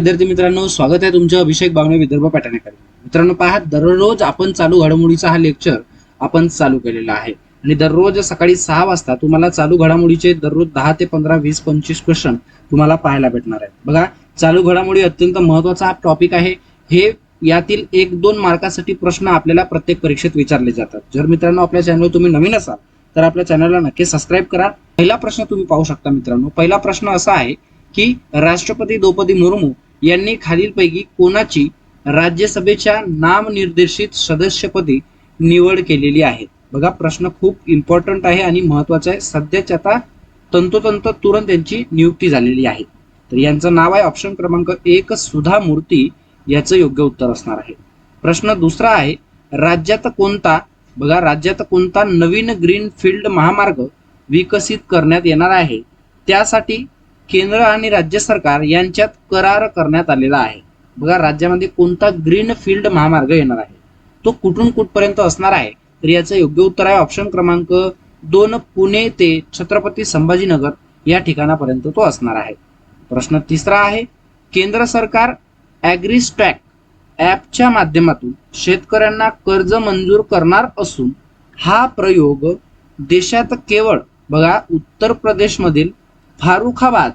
विद्यार्थी मित्रांनो स्वागत आहे तुमच्या अभिषेक बावणे विदर्भ पॅटर्न अकॅडमी मित्रांनो पहा दररोज आपण चालू घडामोडीचा हा लेक्चर आपण चालू केलेला आहे. आणि दररोज सकाळी सहा वाजता तुम्हाला चालू घडामोडीचे दररोज दहा ते पंधरा वीस पंचवीस क्वेश्चन तुम्हाला पाहायला भेटणार आहे बघा चालू घडामोडी अत्यंत महत्त्वाचा हा टॉपिक आहे. हे यातील एक दोन मार्कासाठी प्रश्न आपल्याला प्रत्येक परीक्षेत विचारले जातात. जर मित्रांनो आपल्या चॅनल तुम्ही नवीन असाल तर आपल्या चॅनलला नक्की सबस्क्राईब करा. पहिला प्रश्न तुम्ही पाहू शकता मित्रांनो. पहिला प्रश्न असा आहे की राष्ट्रपती द्रौपदी मुर्मू यांनी खालीलपैकी कोणाची राज्यसभेच्या नामनिर्देशित सदस्यपदी निवड केलेली आहे? बघा प्रश्न खूप इम्पॉर्टंट आहे आणि महत्त्वाचा आहे. सध्याच आता तंतोतंत तुरंत त्यांची नियुक्ती झालेली आहे. तर यांचं नाव आहे ऑप्शन क्रमांक एक सुधा मूर्ती. याचं योग्य उत्तर असणार आहे. प्रश्न दुसरा आहे राज्यात कोणता बघा राज्यात कोणता नवीन ग्रीन फील्ड महामार्ग विकसित करण्यात येणार आहे? त्यासाठी केंद्र आणि राज्य सरकार यांच्यात करार करण्यात आलेला आहे. बघा राज्यामध्ये कोणता ग्रीन फील्ड महामार्ग येणार आहे? तो कुठून कुठपर्यंत असणार आहे? तर याचं योग्य उत्तर आहे ऑप्शन क्रमांक दोन पुणे ते छत्रपती संभाजीनगर या ठिकाणापर्यंत तो असणार आहे. प्रश्न तिसरा आहे केंद्र सरकार ॲग्रिस्टॅक ॲपच्या माध्यमातून शेतकऱ्यांना कर्ज मंजूर करणार असून हा प्रयोग देशात केवळ बघा उत्तर प्रदेशमधील फारुखाबाद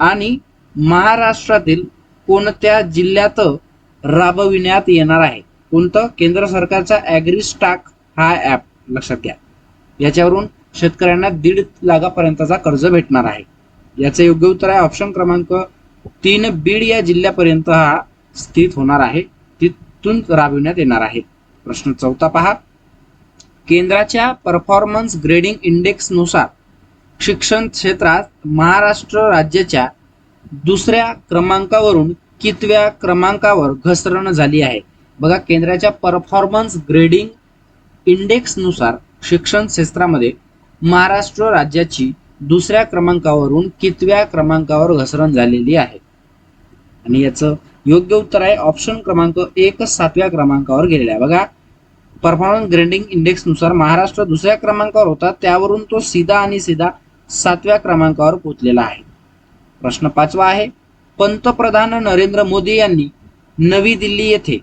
आणि महाराष्ट्रातील कोणत्या जिल्ह्यात राबविण्यात येणार आहे? कोणतं? केंद्र सरकारचा ॲग्रीस्टाक हा ॲप. लक्षात घ्या. याच्यावरून शेतकऱ्यांना दीड लाखापर्यंतचा कर्ज भेटणार आहे. याचे योग्य उत्तर आहे ऑप्शन क्रमांक तीन बीड या जिल्ह्यापर्यंत हा स्थित होणार आहे. तिथून राबविण्यात येणार आहे. प्रश्न चौथा पहा. केंद्राच्या परफॉर्मन्स ग्रेडिंग इंडेक्सनुसार शिक्षण क्षेत्रात महाराष्ट्र राज्याच्या दुसऱ्या क्रमांकावरून कितव्या क्रमांकावर घसरण झाली आहे? बघा केंद्राच्या परफॉर्मन्स ग्रेडिंग इंडेक्सनुसार शिक्षण क्षेत्रामध्ये महाराष्ट्र राज्याची दुसऱ्या क्रमांकावरून कितव्या क्रमांकावर घसरण झालेली आहे? आणि याचं योग्य उत्तर आहे ऑप्शन क्रमांक एक सातव्या क्रमांकावर गेलेला आहे. बघा परफॉर्मन्स ग्रेडिंग इंडेक्सनुसार महाराष्ट्र दुसऱ्या क्रमांकावर होता त्यावरून तो सीधा आणि सीधा सातव्या क्रमांकावर पोचलेला आहे. प्रश्न पाचवा आहे पंतप्रधान नरेंद्र मोदी यांनी नवी दिल्ली येथे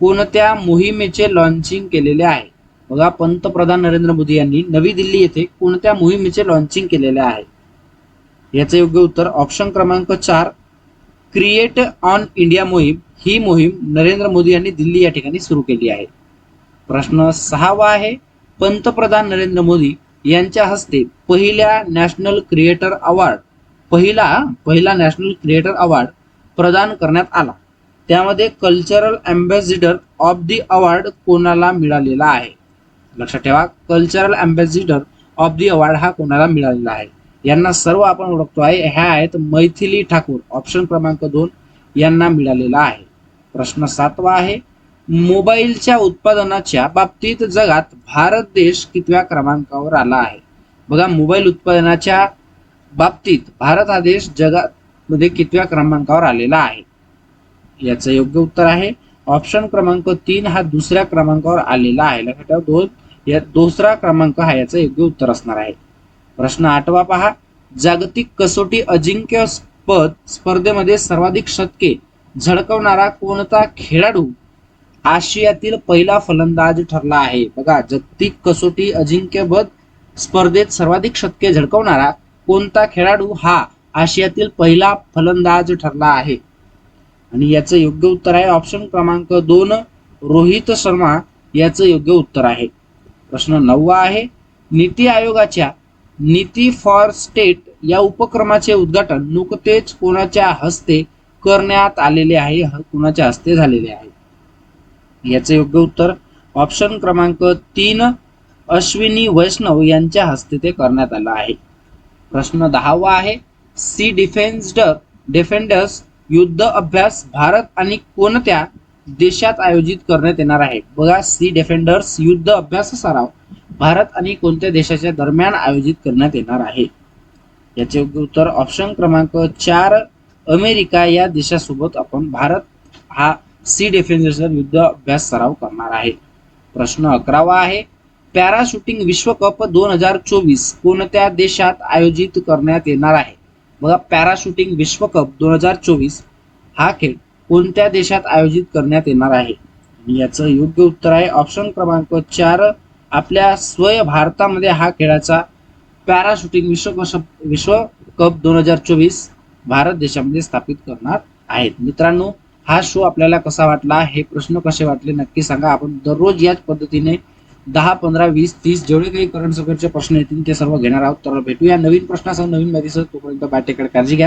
कोणत्या मोहिमेचे लॉन्चिंग केलेले आहे? बघा पंतप्रधान नरेंद्र मोदी यांनी नवी दिल्ली येथे कोणत्या मोहिमेचे लॉन्चिंग केलेले आहे? याचे योग्य उत्तर ऑप्शन क्रमांक चार क्रिएट ऑन इंडिया मोहीम. ही मोहीम नरेंद्र मोदी यांनी दिल्ली या ठिकाणी सुरू केली आहे. प्रश्न सहावा आहे पंतप्रधान नरेंद्र मोदी यांच्या हस्ते पहिल्या नॅशनल क्रिएटर अवॉर्ड पहिला पहिला नॅशनल क्रिएटर अवॉर्ड प्रदान करण्यात आला. त्यामध्ये cultural ambassador of the award कोणाला मिळालेला आहे? लक्षात ठेवा cultural ambassador of the award हा कोणाला मिळालेला आहे? यांना सर्व आपण ओळखतो आहे ह्या आहेत मैथिली ठाकूर ऑप्शन क्रमांक दोन यांना मिळालेला आहे. प्रश्न सातवा आहे मोबाईलच्या उत्पादनाच्या बाबतीत जगात भारत देश कितव्या क्रमांकावर आला आहे? बघा मोबाईल उत्पादनाच्या बाबतीत भारत हा देश जगामध्ये कितव्या क्रमांकावर आलेला आहे? याचं योग्य उत्तर आहे. ऑप्शन क्रमांक तीन हा दुसऱ्या क्रमांकावर आलेला आहे. लक्षात ठेवा दोन या दुसरा क्रमांक हा याचं योग्य उत्तर असणार आहे. प्रश्न आठवा पहा. जागतिक कसोटी अजिंक्यपद स्पर्धेमध्ये सर्वाधिक शतके झळकवणारा कोणता खेळाडू आशियातील पहिला फलंदाज ठरला आहे. बघा जागतिक कसोटी अजिंक्यपद स्पर्धेत सर्वाधिक शतके झळकवणारा कोणता खेळाडू हा आशियातील पहिला फलंदाज ठरला आहे? आणि याचं योग्य उत्तर आहे ऑप्शन क्रमांक दोन रोहित शर्मा. याचं योग्य उत्तर आहे. प्रश्न नववा आहे नीती आयोगाच्या नीती फॉर स्टेट या उपक्रमाचे उद्घाटन नुकतेच कोणाच्या हस्ते करण्यात आलेले आहे? कोणाच्या हस्ते झालेले आहे? याचे योग्य उत्तर ऑप्शन क्रमांक तीन अश्विनी वैष्णव यांच्या हस्ते ते करण्यात आलं आहे. प्रश्न दहावा आहे सी डिफेन्स्डर डिफेंडर्स युद्ध अभ्यास भारत आणि कोणत्या देशात आयोजित करण्यात येणार आहे? बघा सी डिफेंडर्स युद्ध अभ्यास सराव भारत आणि कोणत्या देशाच्या दरम्यान आयोजित करण्यात येणार आहे? याचे योग्य उत्तर ऑप्शन क्रमांक चार अमेरिका या देशासोबत आपण भारत हा सी डिफेन्सर युद्ध अभ्यास सराव करणार आहे. प्रश्न अकरावा आहे पॅराशूटिंग विश्वकप दोन हजार चोवीस कोणत्या देशात आयोजित करण्यात येणार आहे? बघा पॅराशूटिंग विश्वकप दोन हजार चोवीस हा खेळ कोणत्या देशात आयोजित करण्यात येणार आहे? याचं योग्य उत्तर आहे ऑप्शन क्रमांक चार आपल्या स्वय भारतामध्ये हा खेळाचा पॅराशूटिंग विश्वकप विश्वकप विश्व कप दोन हजार चोवीस भारत देशामध्ये स्थापित करणार आहेत. मित्रांनो हा शो आपल्याला कसा वाटला हे प्रश्न कसे वाटले नक्की सांगा. आपण दररोज याच पद्धतीने दहा पंधरा वीस तीस जेवढे काही करंट अफेअरचे प्रश्न येतील ते सर्व घेणार आहोत. तर भेटूया नवीन प्रश्नासह नवीन माहितीसह तोपर्यंत बाटेकडे काळजी घ्या.